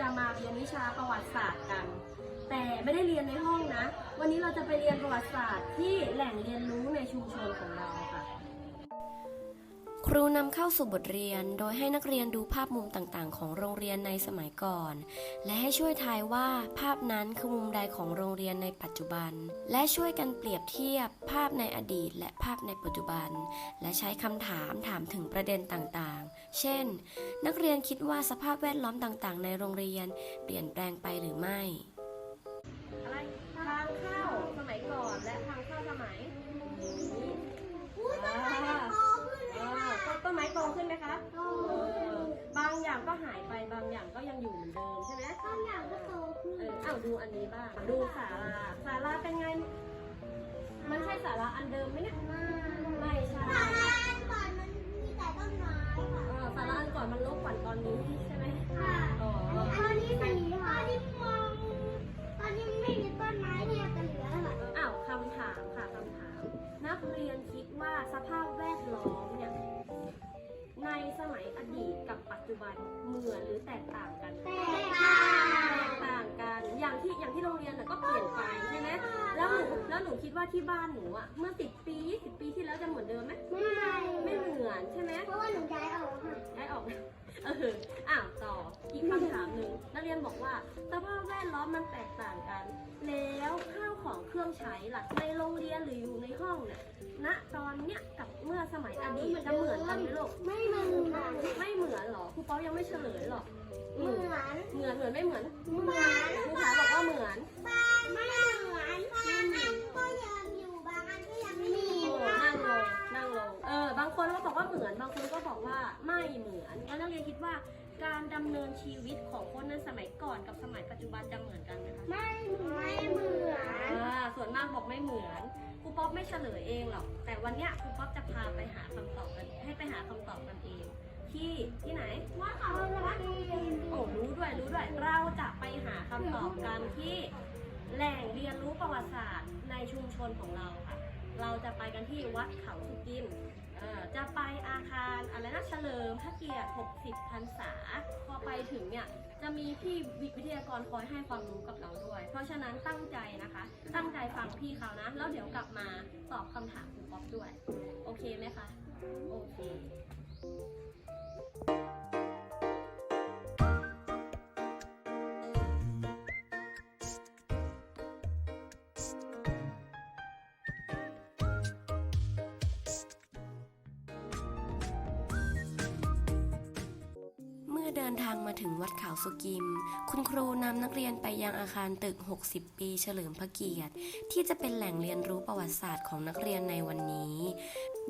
จะมาเรียนวิชาประวัติศาสตร์กัน แต่ไม่ได้เรียนในห้องนะ วันนี้เราจะไปเรียนประวัติศาสตร์ที่แหล่งเรียนรู้ในชุมชนของเราค่ะ ครูนำเข้าสู่บทเรียนโดยให้นักเรียนดูภาพมุมต่างๆ ของโรงเรียนในสมัยก่อน และให้ช่วยทายว่าภาพนั้นคือมุมใดของโรงเรียนในปัจจุบัน และช่วยกันเปรียบเทียบภาพในอดีต และภาพในปัจจุบัน และใช้คำถามถามถึงประเด็นต่างๆ เช่น นักเรียนคิดว่าสภาพแวดล้อมต่างๆ ในโรงเรียน เปลี่ยนแปลงไปหรือไม่ ดูอันนี้บ้าง ดูศาลาศาลาเป็นไง มันใช่ศาลาอันเดิมไหมเนี่ย ไม่ใช่ศาลาอันก่อนมันมีแต่ต้นไม้ค่ะเออศาลาอันก่อนมันรกกว่าตอนนี้ใช่ไหมค่ะอ๋อตอนนี้สีตอนนี้มองตอนนี้ไม่มีต้นไม้เนี่ยจะเหลือค่ะอ้าวคำถามค่ะคำถาม นักเรียนคิดว่าสภาพแวดล้อมเนี่ย ในสมัยอดีตกับปัจจุบันเหมือนหรือแตกต่างกัน แตกต่างแตก ก็เปลี่ยนไปใช่ไหมแล้วหนูแล้วหนูคิดว่าที่บ้านหนูอะเมื่อสิบปีสิบปีที่แล้วจะเหมือนเดิมไหมไม่ไม่เหมือนใช่ไหมเพราะว่าหนูย้ายออกค่ะได้ออกเอออ้าวต่ออีกคำถามหนึ่งนักเรียนบอกว่าสภาพแวดล้อมมันแตกต่างกัน แล้วข้าวของเครื่องใช้ล่ะในโรงเรียนหรืออยู่ในห้องเนี่ยณตอนเนี้ยกับเมื่อสมัยอดีตจะเหมือนกันไหมลูกไม่เหมือนไม่เหมือนหรอครูป๊อปยังไม่เฉลยหรอกเหมือนเหมือนเหมือนไม่เหมือน เหมื นินชีวิตของคนในสมัยก่อนกับสมัยปัจจุบันจะเหมือนกันไหมคะไม่ไม่เหมือนอ่าส่วนมากบอกไม่เหมือนครูป๊อปไม่เฉลยเองหรอก แต่วันเนี้ยครูป๊อปจะพาไปหาคำตอบกันให้ไปหาคำตอบกันเอง ที่ที่ไหนว่าเขารักโอ้รู้ด้วยรู้ด้วยเราจะไปหาคำตอบกันที่แหล่งเรียนรู้ประวัติศาสตร์ในชุมชนของเราค่ะ เราจะไปกันที่วัดเขาสุกิมเอ่อ จะไปอาคารอะไรนะเฉลิมพระเกียรติ 60 พรรษา พอไปถึงเนี่ย จะมีพี่วิทยากรคอยให้ความรู้กับเราด้วย เพราะฉะนั้นตั้งใจนะคะ ตั้งใจฟังพี่เขานะ แล้วเดี๋ยวกลับมาตอบคำถามคุณป๊อปด้วย โอเคไหมคะ โอเค เมื่อเดินทางมาถึงวัดเขาสุกิม คุณครูนำนักเรียนไปยังอาคารตึก 60 ปีเฉลิมพระเกียรติ ที่จะเป็นแหล่งเรียนรู้ประวัติศาสตร์ของนักเรียนในวันนี้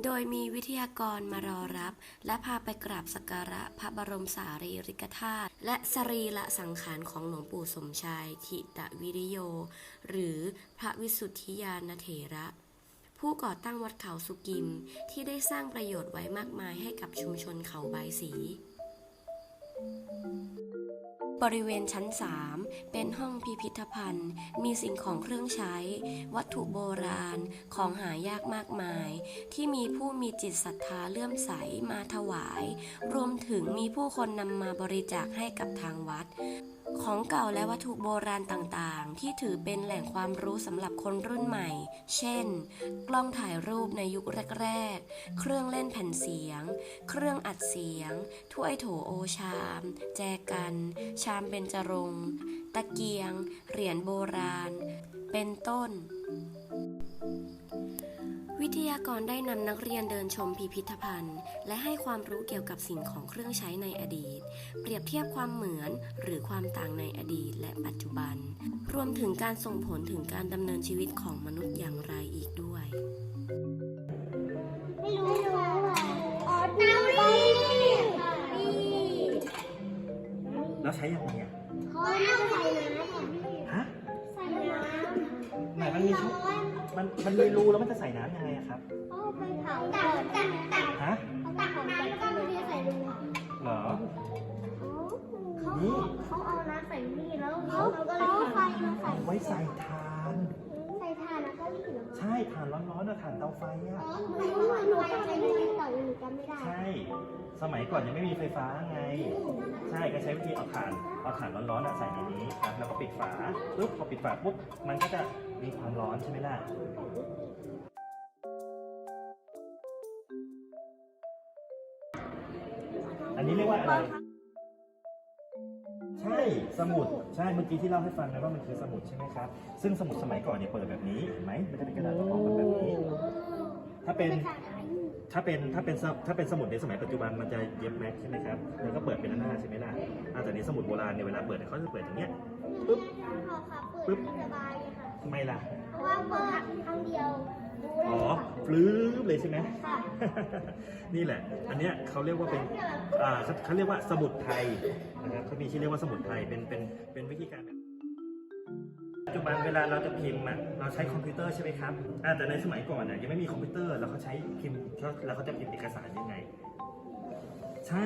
โดยมีวิทยากรมารอรับ และพาไปกราบสักการะพระบรมสารีริกธาตุและสรีละสังขารของหลวงปู่สมชายทิตวิริโย หรือพระวิสุทธิยานเถระผู้ก่อตั้งวัดเขาสุกิมที่ได้สร้างประโยชน์ไว้มากมายให้กับชุมชนเขาใบสี บริเวณชั้น 3 เป็นห้องพิพิธภัณฑ์ มีสิ่งของเครื่องใช้ วัตถุโบราณ ของหายากมากมาย ที่มีผู้มีจิตศรัทธาเลื่อมใสมาถวาย รวมถึงมีผู้คนนำมาบริจาคให้กับทางวัด ของเก่าและวัตถุโบราณต่างๆ ที่ถือเป็นแหล่งความรู้สำหรับคนรุ่นใหม่ เช่น กล้องถ่ายรูปในยุคแรกๆ เครื่องเล่นแผ่นเสียง เครื่องอัดเสียง ถ้วยโถโอชาม แจกัน ชามเบญจรงค์ตะเกียง เหรียญโบราณ เป็นต้น วิทยากรได้นำนักเรียนเดินชมพิพิธภัณฑ์ และให้ความรู้เกี่ยวกับสิ่งของเครื่องใช้ในอดีต เปรียบเทียบความเหมือนหรือความต่างในอดีตและปัจจุบัน รวมถึงการส่งผลถึงการดำเนินชีวิตของมนุษย์อย่างไร ไหนมันมีช่องมันมันมีรูแล้วมันจะใส่น้ำยังไงอะครับเอาไปเผาตักตักตักฮะเขาตักน้ำแล้วก็มาเทใส่รูเหรอเขานี่เขาเอาน้ำใส่นี่แล้วเขาก็เลยเอาไฟมาใส่ไว้ใส่ถ่านใส่ถ่านแล้วก็รีดเหรอใช่ถ่านร้อนๆนะถ่านเตาไฟอะหนูว่าหนูใช้ไม่ได้แต่หนูจำไม่ได้ใช่สมัยก่อนยังไม่มีไฟฟ้าไง ใช่ก็ก็ใช้วิธีเอาถ่านเอาถ่านร้อนๆอะใส่ในนี้ครับแล้วก็ปิดฝาปุ๊บพอปิดฝาปุ๊บมันก็จะ มีความร้อนใช่ไหมล่ะอันนี้เรียกว่าอะไร ใช่สมุดใช่เมื่อกี้ที่เล่าให้ฟังนะว่ามันคือสมุดใช่ไหมครับ ซึ่งสมุดสมัยก่อนเนี่ยเปิดแบบนี้เห็นไหมมันจะเป็นกระดาษกระป๋องแบบนี้ ถ้าเป็นถ้าเป็นถ้าเป็นสมถ้าเป็นสมุดในสมัยปัจจุบันมันจะเย็บแม็กใช่ไหมครับแล้วก็เปิดเป็นหน้าใช่ไหมล่ะอ่าแต่ในสมุดโบราณเนี่ยเวลาเปิดเนี่ยเขาจะเปิดอย่างเงี้ยปึ๊บปึ๊ปึ๊บ บสบายเลยค่ะทำไมล่ะ เพราะว่าเปิดครั้งเดียวรู้เลยอ๋อค่ะฟลื้บเลยใช่ไหม ค่ะ นี่แหละ อันเนี้ยเขาเรียกว่าเป็น อ่าเขาเขาเรียกว่าสมุดไทยนะครับเขามีชื่อเรียกว่าสมุดไทย เป็น เป็น เป็นวิธีการแบบปัจจุบันเวลาเราจะพิมพ์อะ เราใช้คอมพิวเตอร์ใช่ไหมครับอ่าแต่ในสมัยก่อนอะยังไม่มีคอมพิวเตอร์ แล้วเขาใช้พิมพ์เขาแล้วเขาจะพิมพ์เอกสารยังไง ใช่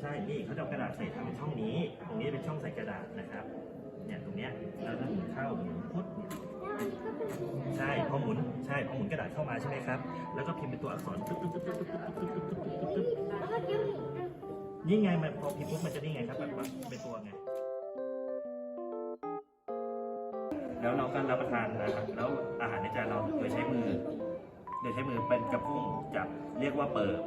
ใช่ นี่เขาจะเอากระดาษใส่ทางช่องนี้ ตรงนี้เป็นช่องใส่กระดาษนะครับ เนี่ยตรงเนี้ยแล้วก็หมุนเข้าหมุนพุทเนี่ยใช่พอหมุนใช่พอหมุนกระดาษเข้ามาใช่ไหมครับ แล้วก็พิมพ์เป็นตัวอักษรตึ๊บตึ๊บตึ๊บตึ๊บตึ๊บตึ๊บตึ๊บตึ๊บตึ๊บตึ๊บแล้วก็ยิ้มอีกนะนี่ไงมันพอพิมพ์ปุ๊บมันจะนี่ไงครับแบบเป็นตัวไง แล้วเราก็รับประทานนะครับแล้วอาหารในจานเราโดยใช้มือ โดยใช้มือเป็นกระพุ้งจับเรียกว่าเปิด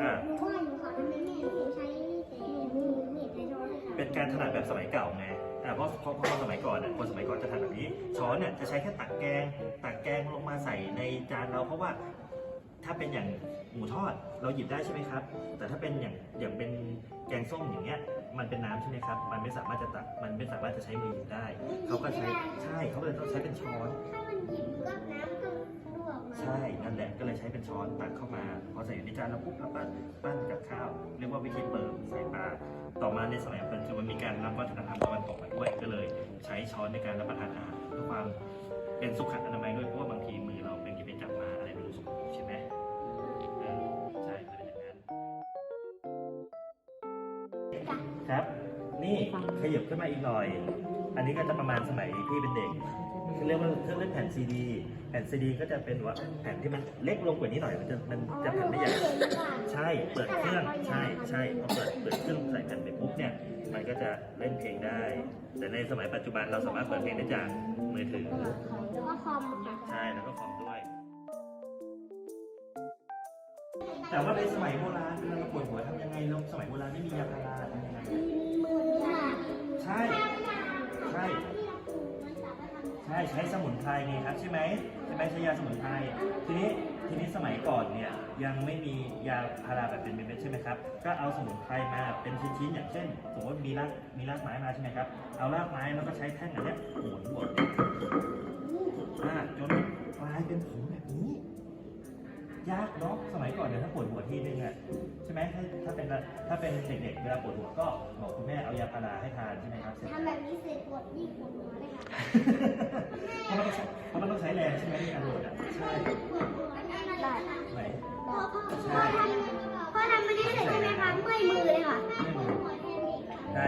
อ่าเพราะอยู่ค่ะทำไมแม่ถึงใช้แต่มือไม่ใช้ช้อนเป็นการถนัดแบบสมัยเก่าไง อ่เพราะเพราะเพราะสมัยก่อนน่ะคนสมัยก่อนจะทำแบบนี้ ช้อนเนี่ยจะใช้แค่ตักแกง ตักแกงลงมาใส่ในจานเราเพราะว่าถ้าเป็นอย่างหมูทอดเราหยิบได้ใช่ไหมครับ แต่ถ้าเป็นอย่างอย่างเป็นแกงส้มอย่างเงี้ยมันเป็นน้ำใช่ไหมครับ มันไม่สามารถจะตักมันไม่สามารถจะใช้มือหยิบได้ เขาก็ใช้ใช่เขาเลยต้องใช้เป็นช้อน ก็เลยใช้เป็นช้อนตักเข้ามา พอใส่อยู่ในจานแล้วปุ๊บแล้วก็ปั้นกับข้าว เรียกว่าวิธีเปิดใส่ปลาต่อมาในสมัยปัจจุบันมีการนำวัฒนธรรมตะวันตกมาด้วยก็เลย ใช้ช้อนในการรับประทานอาหารเพื่อความเป็นสุขอนามัยด้วยเพราะว่าบางทีมือเราเป็นกินไปจับมาอะไรไม่รู้สกปรกใช่ไหมเออใช่เป็นอย่างนั้นครับ นี่ขยับขึ้นมาอีกหน่อย อันนี้ก็จะประมาณสมัยพี่เป็นเด็ก เขาเรียกว่าเครื่องเล่นแผ่นซีดี แผ่นซีดีก็จะเป็นว่าแผ่นที่มันเล็กลงกว่านี้หน่อย มันจะมันจะแผ่นไม่ใหญ่ ใช่ เปิดเครื่อง ใช่ใช่พอเปิดเปิดเครื่องใส่แผ่นไปปุ๊บเนี่ย มันก็จะเล่นเพลงได้ แต่ในสมัยปัจจุบันเราสามารถเปิดเพลงได้จากมือถือ แล้วก็คอมค่ะใช่ แล้วก็คอมด้วย แต่ว่าในสมัยโบราณเวลาเราปวดหัวทำยังไงเราสมัยโบราณไม่มียาพาราทำยังไง มือค่ะ ใช่ ใช่ใช่ใช้สมุนไพรไงครับใช่ไหมใช่ไหมใช้ยาสมุนไพรทีนี้ทีนี้สมัยก่อนเนี่ยยังไม่มียาพาราแบบเป็นเม็ดใช่ไหมครับก็เอาสมุนไพรมาเป็นชิ้นๆอย่างเช่น สมมติมีรากมีรากไม้มาใช่ไหมครับเอารากไม้แล้วก็ใช้แท่งอันเนี้ยหมุนบดจนกลายเป็นผงแบบนี้ ยากเนาะสมัยก่อนเนี่ยถ้าปวดหัวทีนึงอะใช่ไหมถ้าถ้าเป็นถ้าเป็นเด็กๆเวลาปวดหัวก็บอกคุณแม่เอายาพาราให้ทานใช่ไหมครับเสร็จทำแบบนี้เสร็จปวดยิ่งปวดหัวเลยค่ะเพราะมันต้องใช้เพราะมันต้องใช้แรงใช่ไหมในการโดดอะใช่ปวดหัวได้ได้ไหนพอพอพอทำพอทำไม่ได้เสร็จใช่ไหมคะเมื่อยมือเลยค่ะได้